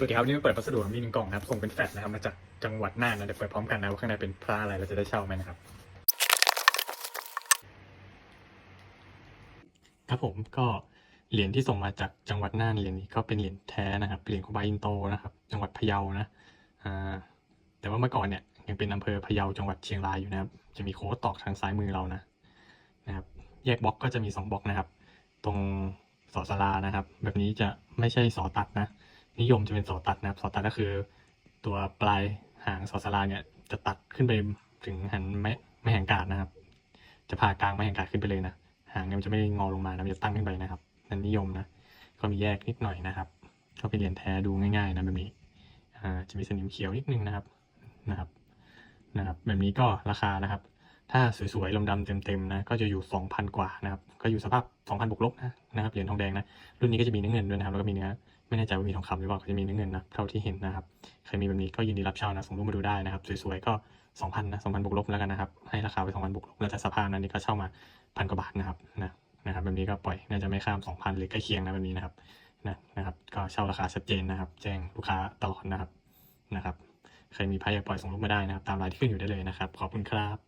สวัสดีครับนี่เปิดพัสดุมีหนึ่งกล่องนะครับส่งเป็นแฟลชนะครับมาจากจังหวัดน่านนะเดี๋ยวเปิดพร้อมกันนะว่าข้างในเป็นพระอะไรเราจะได้เช่าไหมนะครับครับผมก็เหรียญที่ส่งมาจากจังหวัดน่านเหรียญนี้ก็เป็นเหรียญแท้นะครับเหรียญของบาอินโตนะครับ จังหวัดพะเยานะอ่าแต่ว่าเมื่อก่อนเนี่ยยังเป็นอำเภอพะเยาจังหวัดเชียงรายอยู่นะครับ จะมีโค้ดตอกทางซ้ายมือเรานะนะครับ แยกบล็อกก็จะมีสองบล็อกนะครับ ตรงสอสลานะครับ แบบนี้จะไม่ใช่สอตัดนะ นิยมจะเป็นสอตัดนะครับสอตัดก็คือ ตัวปลายหางสอสลาเนี่ยจะตัดขึ้นไปถึงหันไม่ไม่แหงกาดนะครับ จะผ่ากลางไม่แหงกาดขึ้นไปเลยนะหางเนี่ยมันจะไม่งอลงมานะมันจะตั้งขึ้นไปนะครับ นั่นนิยมนะก็มีแยกนิดหน่อยนะครับก็เป็นเหรียญแท้ดูง่ายๆนะแบบนี้จะมีสนิมเขียวนิดนึงนะครับนะครับนะครับ แบบนี้ก็ราคานะครับ ถ้าสวยๆลมดำเต็มๆนะก็จะอยู่ 2,000 กว่านะครับ ก็อยู่สภาพ 2,000บวกลบนะนะครับเหรียญทองแดงนะรุ่นนี้ก็จะมีเนื้อเงินด้วยนะครับแล้วก็มีเนื้อ ไม่แน่ใจว่ามีทองคำหรือเปล่าจะมีเนื้อเงินนะเท่าที่เห็นนะครับใครมีแบบนี้ก็ยินดีรับเช่านะส่งรูปมาดูได้นะครับสวยๆก็2,000นะ2,000บวกลบแล้วกันนะครับให้ราคาไป2,000บวกลบแล้วแต่สภาพนั้นนี่ก็เช่ามาพันกว่าบาทนะครับนะนะครับแบบนี้ก็ปล่อยน่าจะไม่ข้าม 2,000 หรือใกล้เคียงนะแบบนี้นะครับนะนะครับก็เช่าราคาชัดเจนนะครับ แจ้งลูกค้าตลอดนะครับนะครับใครมีไพ่อยากปล่อยส่งรูปมาได้นะครับ ตามรายที่ขึ้นอยู่ได้เลยนะครับ ขอบคุณครับ